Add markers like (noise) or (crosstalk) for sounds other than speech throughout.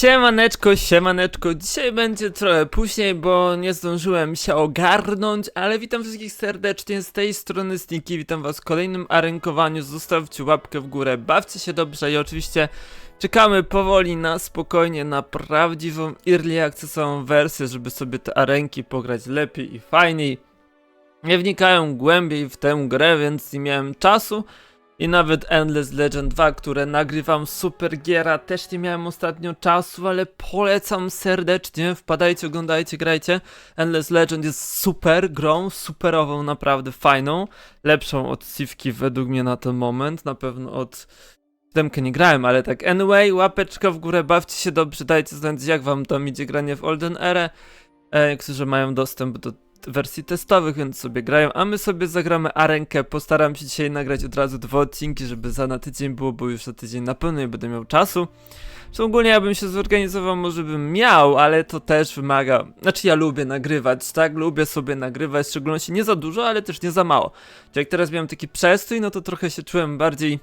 Siemaneczko, siemaneczko. Dzisiaj będzie trochę później, bo nie zdążyłem się ogarnąć, ale witam wszystkich serdecznie z tej strony Sneaky. Witam was w kolejnym arenkowaniu. Zostawcie łapkę w górę, bawcie się dobrze i oczywiście czekamy powoli na spokojnie na prawdziwą early accessową wersję, żeby sobie te arenki pograć lepiej i fajniej. Nie wnikają głębiej w tę grę, więc nie miałem czasu. I nawet Endless Legend 2, które nagrywam super giera, też nie miałem ostatnio czasu, ale polecam serdecznie. Wpadajcie, oglądajcie, grajcie. Endless Legend jest super grą, superową, naprawdę fajną. Lepszą od Sivki według mnie na ten moment, na pewno od Demkę nie grałem, ale tak. Anyway, łapeczka w górę, bawcie się dobrze, dajcie znać jak wam tam idzie granie w Olden Era. E, którzy mają dostęp do wersji testowych, więc sobie grają, a my sobie zagramy arenkę. Postaram się dzisiaj nagrać od razu dwa odcinki, żeby za na tydzień było, bo już za tydzień na pewno nie będę miał czasu. Zresztą ogólnie ja bym się zorganizował, może bym miał, ale to też wymaga. Znaczy ja lubię nagrywać, tak? Lubię sobie nagrywać, w szczególności nie za dużo, ale też nie za mało. Czyli jak teraz miałem taki przestój, no to trochę się czułem bardziej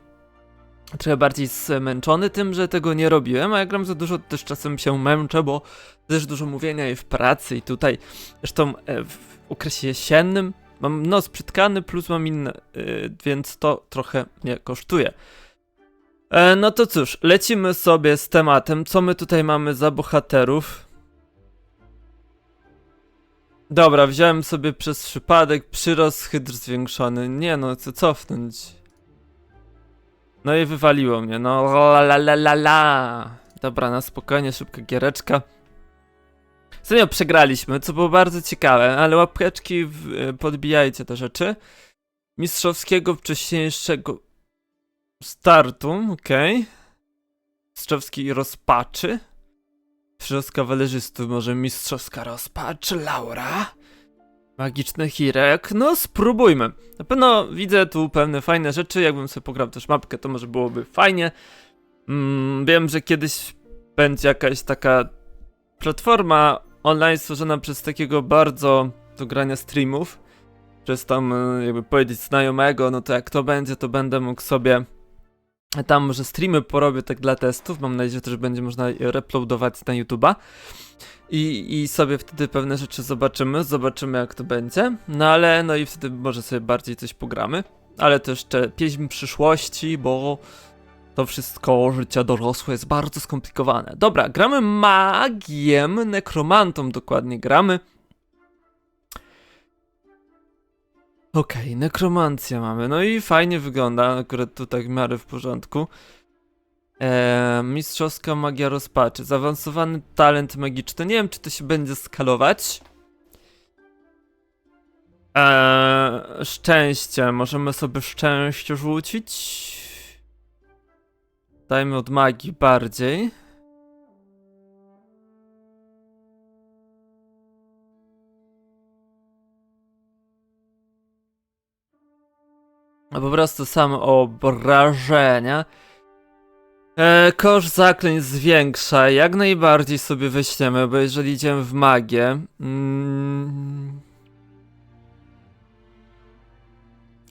trochę bardziej zmęczony tym, że tego nie robiłem, a jak gram za dużo, to też czasem się męczę, bo też dużo mówienia i w pracy i tutaj, zresztą e, w okresie jesiennym mam nos przytkany plus mam inne, y, więc to trochę mnie kosztuje. E, no to cóż, lecimy sobie z tematem, co my tutaj mamy za bohaterów. Dobra, wziąłem sobie przez przypadek przyrost hydr zwiększony. Nie no, chcę cofnąć. No i wywaliło mnie, no la la la la la. Dobra, na spokojnie, szybka giereczka. Serio przegraliśmy, co było bardzo ciekawe, ale łapeczki w, e, podbijajcie te rzeczy. Mistrzowskiego wcześniejszego startu, okej. Mistrzowskiej rozpaczy. Przyrost kawalerzystów, może mistrzowska rozpacz, Laura? Magiczny Hirek, no spróbujmy. Na pewno widzę tu pewne fajne rzeczy, jakbym sobie pograł też mapkę, to może byłoby fajnie. Mm, wiem, że kiedyś będzie jakaś taka platforma online stworzona przez takiego bardzo do grania streamów. Przez tam, e, jakby powiedzieć, znajomego, no to jak to będzie, to będę mógł sobie tam może streamy porobię tak dla testów. Mam nadzieję, że też będzie można reploadować na YouTube'a. I, I sobie wtedy pewne rzeczy zobaczymy, zobaczymy jak to będzie. No ale no i wtedy może sobie bardziej coś pogramy. Ale to jeszcze pieśń przyszłości, bo to wszystko życia dorosłe jest bardzo skomplikowane. Dobra, gramy magiem, nekromantą dokładnie gramy. Okej, nekromancja mamy. No i fajnie wygląda, akurat tu tak w miarę w porządku. Eee, mistrzowska magia rozpaczy. Zaawansowany talent magiczny. Nie wiem, czy to się będzie skalować. Eee, szczęście. Możemy sobie szczęście rzucić. Dajmy od magii bardziej. Po prostu same obrażenia. E, kosz zaklęć zwiększa. Jak najbardziej sobie weźmiemy, bo jeżeli idziemy w magię. Mm,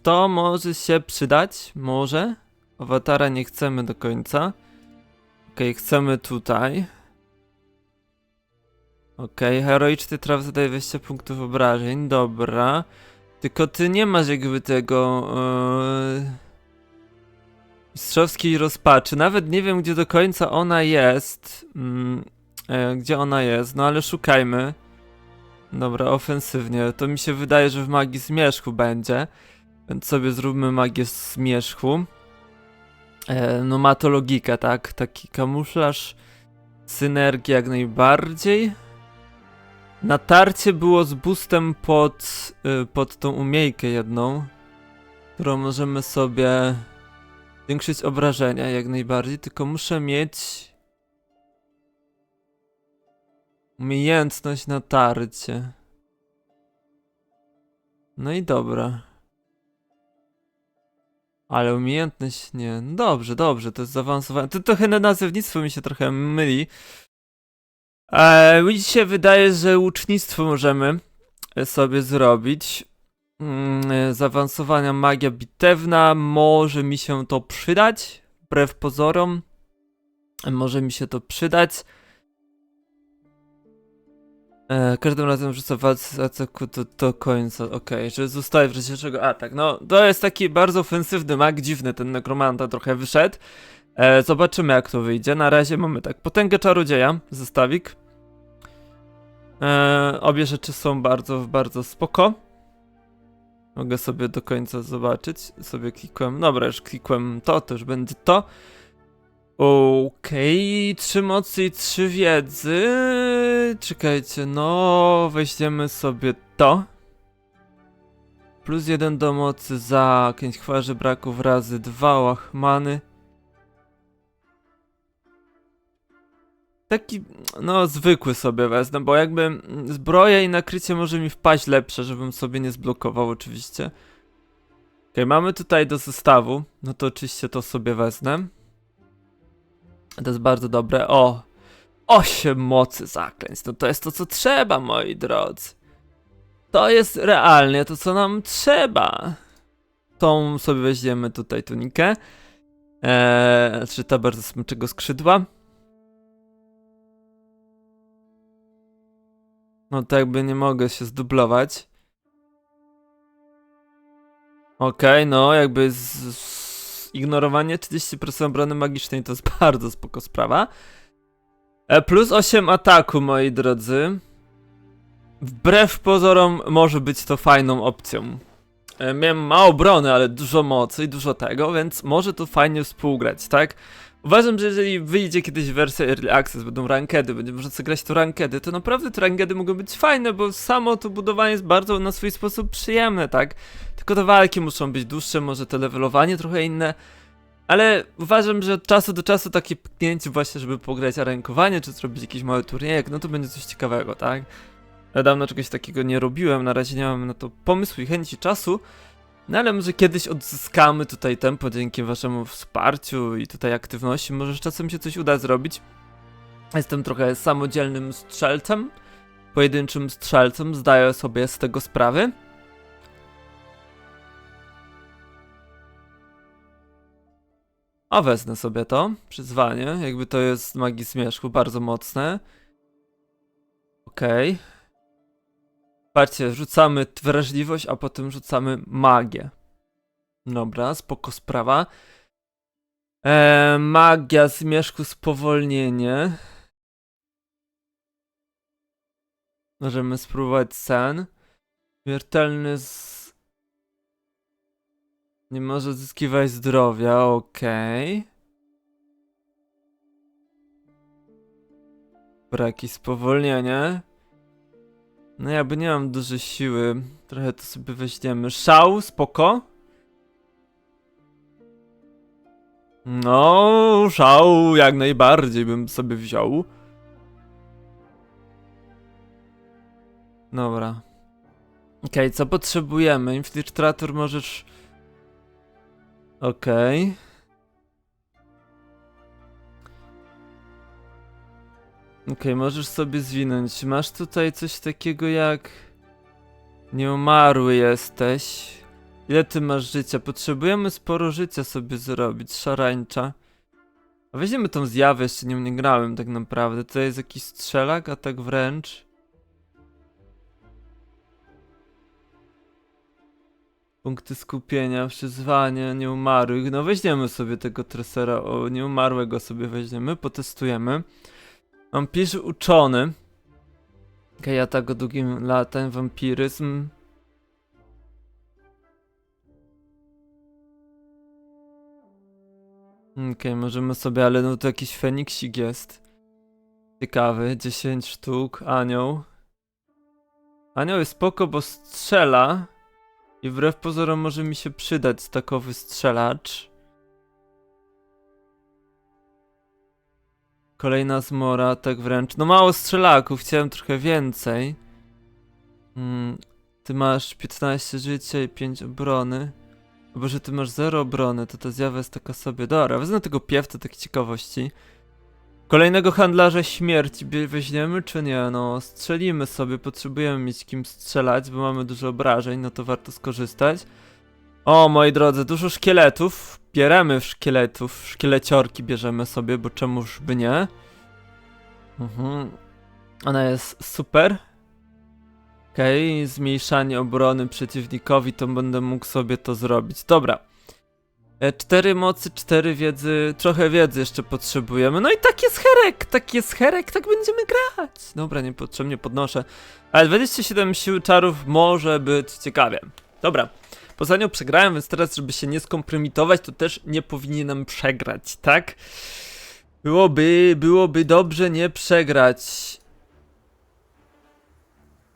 to może się przydać. Może. Awatara nie chcemy do końca. Okej, okay, chcemy tutaj. Okej, okay, heroiczny traf zadaje 20 punktów obrażeń. Dobra. Tylko ty nie masz jakby tego... Yy... Mistrzowskiej rozpaczy. Nawet nie wiem, gdzie do końca ona jest. E, gdzie ona jest, no ale szukajmy. Dobra, ofensywnie. To mi się wydaje, że w magii zmierzchu będzie. Więc sobie zróbmy magię zmierzchu. E, no ma to logikę, tak? Taki kamuflaż, synergia jak najbardziej. Natarcie było z boostem pod, y, pod tą umiejkę jedną, którą możemy sobie zwiększyć obrażenia jak najbardziej, tylko muszę mieć umiejętność natarcie. No i dobra. Ale umiejętność nie. No dobrze, dobrze, to jest zaawansowane. To trochę na nazewnictwo mi się trochę myli. Eee, mi się wydaje, że łucznictwo możemy sobie zrobić. Mm, zaawansowania magia bitewna. Może mi się to przydać. Wbrew pozorom. Może mi się to przydać. E, każdym razem rzuca walce ataku do, do końca. Okej, że zostaje w razie czego atak. No, to jest taki bardzo ofensywny mag, dziwny ten nekromanta trochę wyszedł. E, zobaczymy jak to wyjdzie. Na razie mamy tak, potęgę czarodzieja, zestawik. E, obie rzeczy są bardzo, bardzo spoko. Mogę sobie do końca zobaczyć. Sobie klikłem. Dobra, już klikłem to, to już będzie to. Okej, trzy mocy i trzy wiedzy. Czekajcie, no weźmiemy sobie to. Plus jeden do mocy za pięć chwarzy braków razy dwa łachmany. Taki, no zwykły sobie wezmę, bo jakby zbroja i nakrycie może mi wpaść lepsze, żebym sobie nie zblokował oczywiście. Okej, mamy tutaj do zestawu, no to oczywiście to sobie wezmę. To jest bardzo dobre. O! 8 mocy zaklęć. No to jest to, co trzeba, moi drodzy. To jest realnie to, co nam trzeba. Tą sobie weźmiemy tutaj tunikę. Eee, czy ta bardzo smyczego skrzydła. No tak jakby nie mogę się zdublować. Okej, no jakby z, z ignorowanie 30% obrony magicznej to jest (laughs) bardzo spoko sprawa. E, plus 8 ataku, moi drodzy. Wbrew pozorom może być to fajną opcją. E, miałem mało obrony, ale dużo mocy i dużo tego, więc może to fajnie współgrać, tak? Uważam, że jeżeli wyjdzie kiedyś wersja Early Access, będą rankedy, będzie można zagrać to rankedy, to naprawdę te rankedy mogą być fajne, bo samo to budowanie jest bardzo na swój sposób przyjemne, tak? Tylko te walki muszą być dłuższe, może to levelowanie trochę inne, ale uważam, że od czasu do czasu takie pyknięcie właśnie, żeby pograć arankowanie, czy zrobić jakiś mały turniejek, no to będzie coś ciekawego, tak? Ja dawno czegoś takiego nie robiłem, na razie nie mam na to pomysłu i chęci czasu, no ale może kiedyś odzyskamy tutaj tempo dzięki waszemu wsparciu i tutaj aktywności, może z czasem się coś uda zrobić. Jestem trochę samodzielnym strzelcem, pojedynczym strzelcem, zdaję sobie z tego sprawy. A wezmę sobie to, przyzwanie, jakby to jest magii zmierzchu, bardzo mocne. Okej. Patrzcie, rzucamy wrażliwość, a potem rzucamy magię. Dobra, spoko sprawa. Eee, magia zmierzchu, spowolnienie. Możemy spróbować sen. Śmiertelny z... Nie może zyskiwać zdrowia, okej. Dobra, jakieś spowolnienie. No jakby nie mam dużej siły, trochę to sobie weźmiemy. Szał, spoko. No, szał jak najbardziej bym sobie wziął. Dobra. Okej, co potrzebujemy? Infiltrator możesz... Okej. Okej, możesz sobie zwinąć. Masz tutaj coś takiego jak... Nieumarły jesteś. Ile ty masz życia? Potrzebujemy sporo życia sobie zrobić, szarańcza. A weźmiemy tą zjawę, jeszcze nią nie grałem tak naprawdę. To jest jakiś strzelak, a tak wręcz. Punkty skupienia, przyzwanie, nieumarłych. No weźmiemy sobie tego tresera, o nieumarłego sobie weźmiemy, potestujemy. Wampirzy uczony. Okej, atak o długim latem, wampiryzm. Okej, możemy sobie, ale no to jakiś feniksik jest. Ciekawy, 10 sztuk, anioł. Anioł jest spoko, bo strzela. I wbrew pozorom może mi się przydać takowy strzelacz. Kolejna zmora, tak wręcz. No mało strzelaków, chciałem trochę więcej. Mm, ty masz 15 życia i 5 obrony. Bo że ty masz 0 obrony, to ta zjawa jest taka sobie. Dobra, wezmę tego piewca, takie ciekawości. Kolejnego handlarza śmierci weźmiemy, czy nie? No, strzelimy sobie, potrzebujemy mieć kim strzelać, bo mamy dużo obrażeń, no to warto skorzystać. O, moi drodzy, dużo szkieletów. Bieremy szkieletów, szkieleciorki bierzemy sobie, bo czemuż by nie. Mhm. Ona jest super. Okej, zmniejszanie obrony przeciwnikowi, to będę mógł sobie to zrobić. Dobra. E, Cztery mocy, cztery wiedzy, trochę wiedzy jeszcze potrzebujemy. No i tak jest herek, tak jest herek, tak będziemy grać. Dobra, niepotrzebnie podnoszę. Ale 27 sił czarów może być ciekawie. Dobra. Poza nią przegrałem, więc teraz, żeby się nie skompromitować, to też nie powinienem przegrać, tak? Byłoby, byłoby dobrze nie przegrać.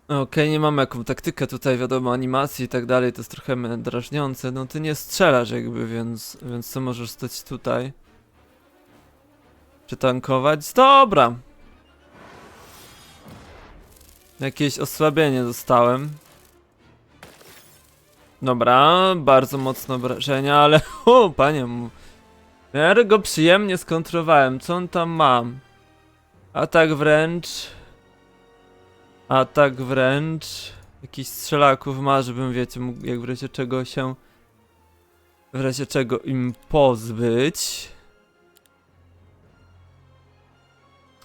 Okej, nie mamy jaką taktykę tutaj, wiadomo, animacji i tak dalej, to jest trochę drażniące. No ty nie strzelasz jakby, więc, więc co możesz stać tutaj? Przytankować? Dobra. Jakieś osłabienie dostałem. Dobra, bardzo mocne obrażenia, ale (laughs) o, panie mu. Go przyjemnie skontrowałem. Co on tam ma? Atak wręcz. Atak wręcz. Jakiś strzelaków ma, żebym wiecie, mógł jak w razie czego się. W razie czego im pozbyć.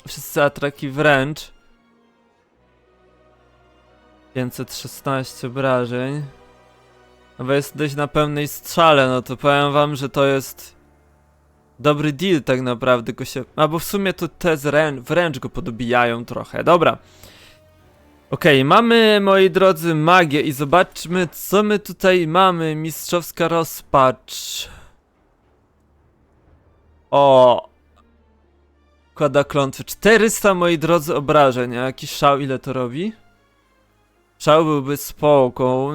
Wszyscy atraki wręcz. 516 obrażeń. No bo jest dość na pełnej strzale, no to powiem wam, że to jest dobry deal tak naprawdę, tylko się... A bo w sumie to te wręcz go podobijają trochę, dobra. Okej, mamy, moi drodzy, magię i zobaczmy, co my tutaj mamy. Mistrzowska rozpacz. O! Kłada klątwy. 400, moi drodzy, obrażeń. A jakiś szał ile to robi? Szał byłby spoko.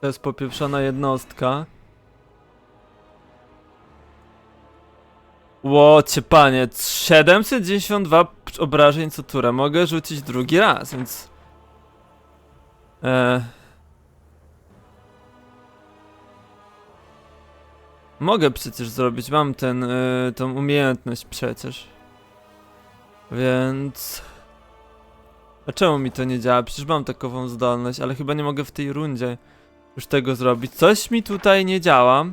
To jest popieprzona jednostka. Łocie panie, 792 obrażeń co turę. Mogę rzucić drugi raz, więc... Eee... Mogę przecież zrobić, mam ten, y, tą umiejętność przecież. Więc... A czemu mi to nie działa? Przecież mam takową zdolność, ale chyba nie mogę w tej rundzie już tego zrobić. Coś mi tutaj nie działa.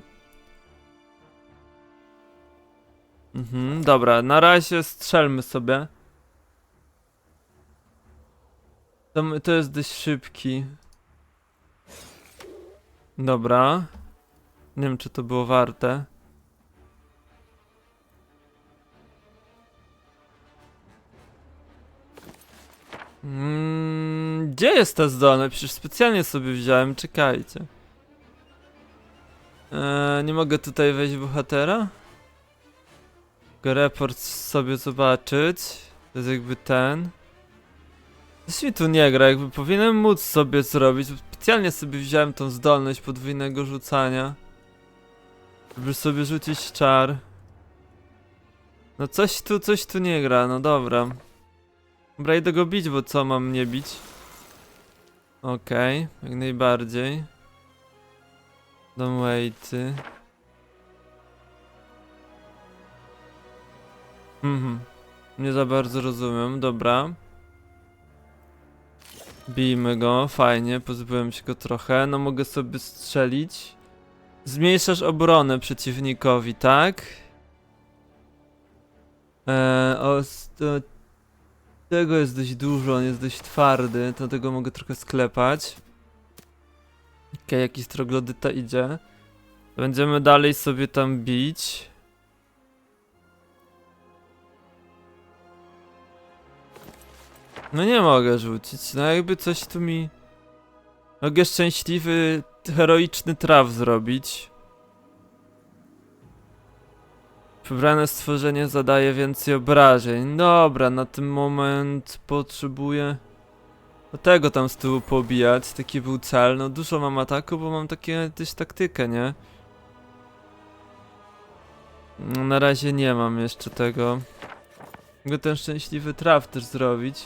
Mhm, dobra, na razie strzelmy sobie. To, to jest dość szybki. Dobra. Nie wiem, czy to było warte. Mm, gdzie jest ta zdolność? Przecież specjalnie sobie wziąłem, czekajcie. Eee, nie mogę tutaj wejść bohatera? Mogę report sobie zobaczyć. To jest jakby ten. Coś mi tu nie gra, jakby powinienem móc sobie zrobić. Specjalnie sobie wziąłem tą zdolność podwójnego rzucania. Żeby sobie rzucić czar. No coś tu, coś tu nie gra, no dobra. Dobra, idę go bić, bo co mam nie bić? Okej, jak najbardziej. Dom waity. Mhm. Nie za bardzo rozumiem, dobra. Bijmy go, fajnie, pozbyłem się go trochę. No mogę sobie strzelić. Zmniejszasz obronę przeciwnikowi, tak? Eee, o, tego jest dość dużo, on jest dość twardy, to tego mogę trochę sklepać. Okej, jakiś troglodyta idzie. Będziemy dalej sobie tam bić. No nie mogę rzucić, no jakby coś tu mi... Mogę szczęśliwy, heroiczny traf zrobić. Wybrane stworzenie zadaje więcej obrażeń. Dobra, na ten moment potrzebuję... Tego tam z tyłu pobijać, taki był cel. No dużo mam ataku, bo mam takie też taktykę, nie? No, na razie nie mam jeszcze tego. Mogę ten szczęśliwy traf też zrobić.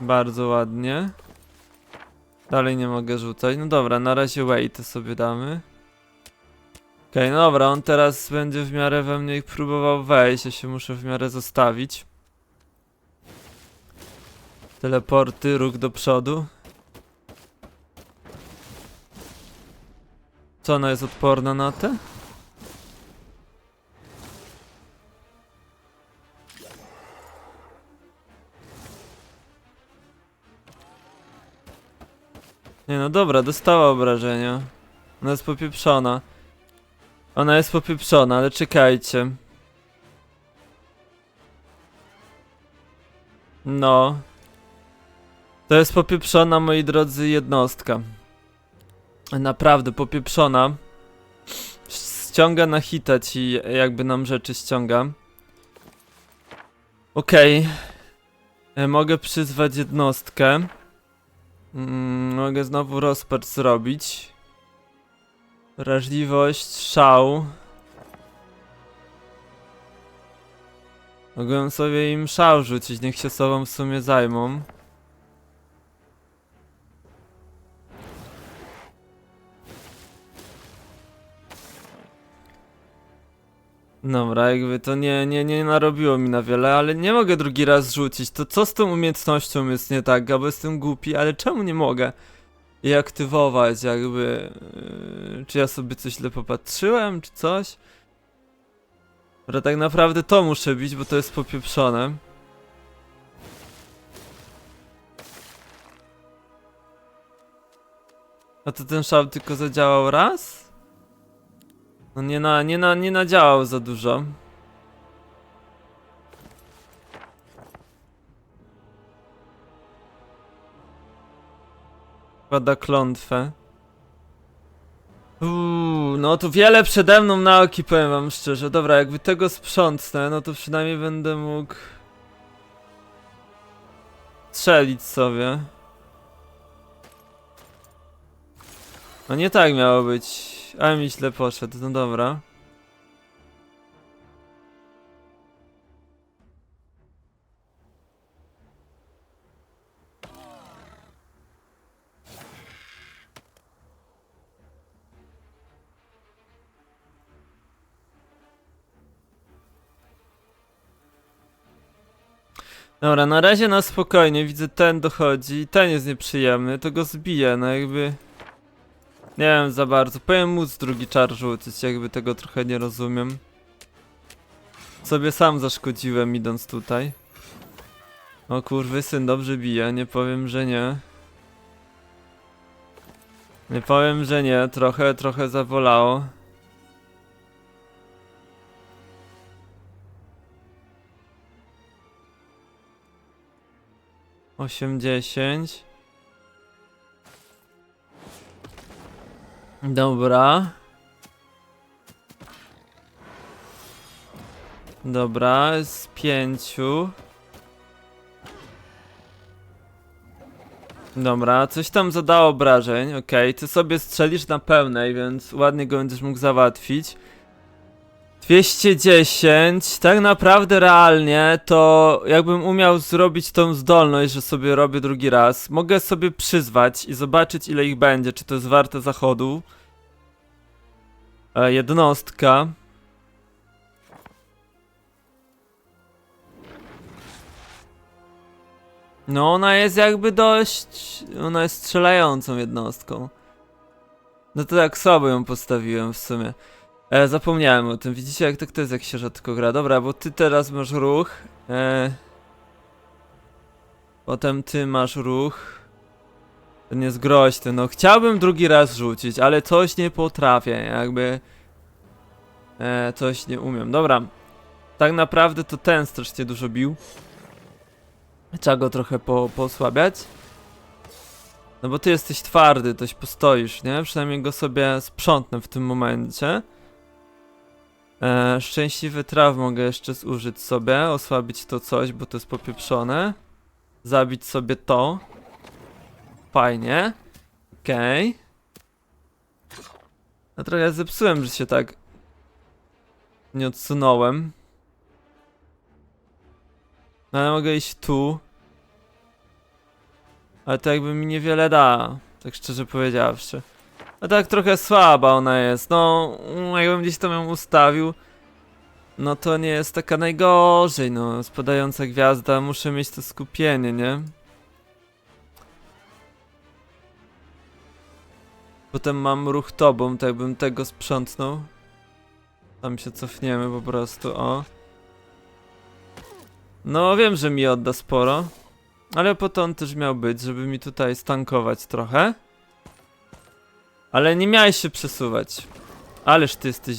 Bardzo ładnie. Dalej nie mogę rzucać. No dobra, na razie wait sobie damy. Okej, no dobra, on teraz będzie w miarę we mnie próbował wejść, ja się muszę w miarę zostawić. Teleporty, ruch do przodu. Co ona jest odporna na te? Nie no dobra, dostała obrażenia. Ona jest popieprzona. Ona jest popieprzona, ale czekajcie. No. To jest popieprzona, moi drodzy, jednostka. Naprawdę popieprzona. Ściąga na hita ci, jakby nam rzeczy ściąga. Okej. E, Mogę przyzwać jednostkę. Mm, mogę znowu rozpacz zrobić. Wrażliwość, szał. Mogłem sobie im szał rzucić, niech się sobą w sumie zajmą. Dobra, jakby to nie, nie, nie narobiło mi na wiele, ale nie mogę drugi raz rzucić. To co z tą umiejętnością jest nie tak? Albo jestem głupi, ale czemu nie mogę jej aktywować? Jakby. Yy, czy ja sobie coś źle popatrzyłem, czy coś? Dobra, tak naprawdę to muszę bić, bo to jest popieprzone. A to ten szał tylko zadziałał raz? No nie na, nie na, nie nadziałał za dużo. Pada klątwę. Uuu, no to wiele przede mną nauki, powiem wam szczerze. Dobra, jakby tego sprzątnę, no to przynajmniej będę mógł... Strzelić sobie. No nie tak miało być. Ale mi źle poszedł, no dobra. Dobra, na razie na spokojnie, widzę ten dochodzi, ten jest nieprzyjemny, to go zbiję, no jakby... Nie wiem za bardzo, powinien móc drugi czar rzucić, jakby tego trochę nie rozumiem. Sobie sam zaszkodziłem idąc tutaj. O kurwy, syn dobrze bije, nie powiem, że nie. Nie powiem, że nie, trochę, trochę zawolało. Osiem, dziesięć. Dobra. Dobra, z pięciu. Dobra, coś tam zadało obrażeń, okej. Ty sobie strzelisz na pełnej, więc ładnie go będziesz mógł załatwić. 210, tak naprawdę realnie to jakbym umiał zrobić tą zdolność, że sobie robię drugi raz, mogę sobie przyzwać i zobaczyć ile ich będzie, czy to jest warte zachodu. E, jednostka. No ona jest jakby dość, ona jest strzelającą jednostką. No to tak słabo ją postawiłem w sumie. E, zapomniałem o tym. Widzicie, jak tak to jest, jak się rzadko gra. Dobra, bo ty teraz masz ruch. E, potem ty masz ruch. Ten jest groźny. No, chciałbym drugi raz rzucić, ale coś nie potrafię. Jakby. E, coś nie umiem. Dobra. Tak naprawdę to ten strasznie dużo bił. Trzeba go trochę po, posłabiać. No bo ty jesteś twardy, dość postoisz, nie? Przynajmniej go sobie sprzątnę w tym momencie. E, szczęśliwy traw mogę jeszcze zużyć sobie, osłabić to coś, bo to jest popieprzone. Zabić sobie to. Fajnie. Okej. Okay. No trochę zepsułem, że się tak nie odsunąłem. No ale mogę iść tu. Ale to jakby mi niewiele da, tak szczerze powiedziawszy. A tak trochę słaba ona jest, no jakbym gdzieś tam ją ustawił No to nie jest taka najgorzej, no spadająca gwiazda, muszę mieć to skupienie, nie? Potem mam ruch tobą, tak bym tego sprzątnął. Tam się cofniemy po prostu, o. No wiem, że mi odda sporo. Ale po to on też miał być, żeby mi tutaj stankować trochę. Ale nie miałeś się przesuwać. Ależ ty jesteś...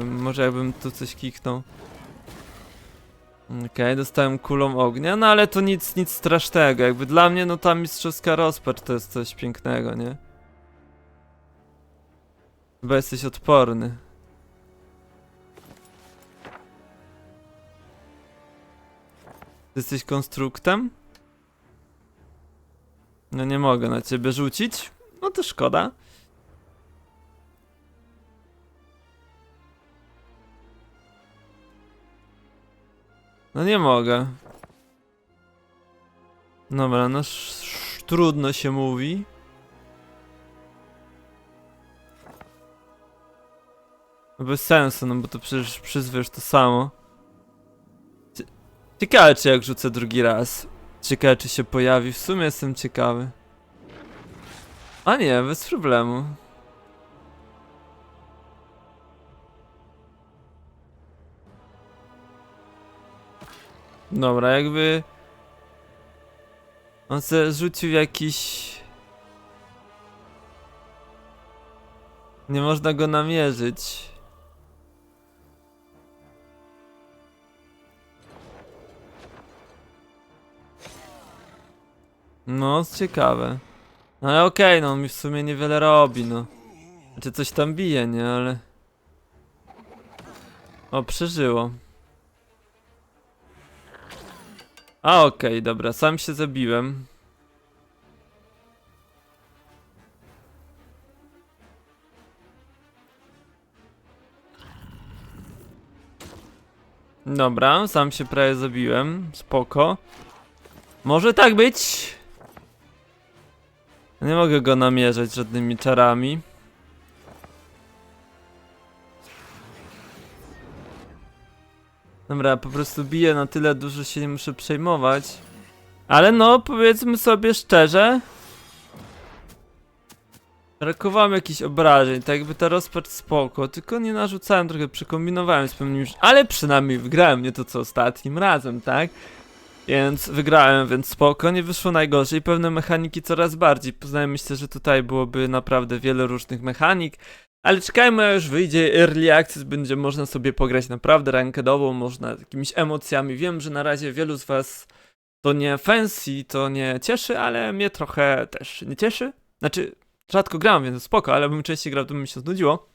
ym, może jakbym tu coś kiknął. Okej, dostałem kulą ognia, no ale to nic, nic strasznego. Jakby dla mnie, no ta mistrzowska rozpacz to jest coś pięknego, nie? Chyba jesteś odporny. Jesteś konstruktem? No nie mogę na ciebie rzucić. No to szkoda. No nie mogę. Dobra, no trudno się mówi. No bez sensu, no bo to przecież przyzwiesz to samo. Cie- Ciekawe czy jak rzucę drugi raz. Ciekawe czy się pojawi, w sumie jestem ciekawy. A nie, bez problemu. Dobra, jakby... On se rzucił jakiś... Nie można go namierzyć. No, ciekawe. No ale okej, no on mi w sumie niewiele robi, no. Znaczy coś tam bije, nie, ale... O, przeżyło. A okej, dobra, sam się zabiłem. Dobra, sam się prawie zabiłem, spoko. Może tak być. Nie mogę go namierzać żadnymi czarami. Dobra, po prostu biję na tyle dużo, się nie muszę przejmować. Ale no, powiedzmy sobie szczerze. Brakowało mi jakichś obrażeń, tak jakby ta rozpacz spoko, tylko nie narzucałem, trochę przekombinowałem z pewnymi rzeczami, ale przynajmniej wygrałem, nie to co ostatnim razem, tak? Więc wygrałem, więc spoko, nie wyszło najgorzej, pewne mechaniki coraz bardziej poznałem, myślę, że tutaj byłoby naprawdę wiele różnych mechanik, ale czekajmy, aż wyjdzie Early Access, będzie można sobie pograć naprawdę rankedową, można jakimiś emocjami, wiem, że na razie wielu z was to nie fancy, to nie cieszy, ale mnie trochę też nie cieszy, znaczy rzadko gram, więc spoko, ale bym częściej grał, to by mi się znudziło.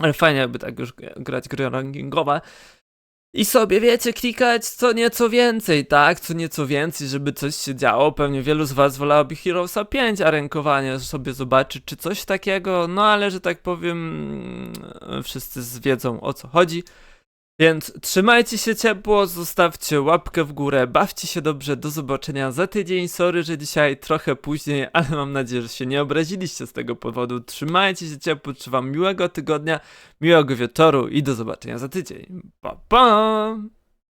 Ale fajnie jakby tak już grać gry rankingowe. I sobie, wiecie, klikać co nieco więcej, tak? Co nieco więcej, żeby coś się działo. Pewnie wielu z was wolałoby Heroesa 5, a rękowanie sobie zobaczyć, czy coś takiego. No ale, że tak powiem, mm, wszyscy wiedzą o co chodzi. Więc trzymajcie się ciepło, zostawcie łapkę w górę, bawcie się dobrze, do zobaczenia za tydzień. Sorry, że dzisiaj trochę później, ale mam nadzieję, że się nie obraziliście z tego powodu. Trzymajcie się ciepło, życzę wam miłego tygodnia, miłego wieczoru i do zobaczenia za tydzień. Pa, pa!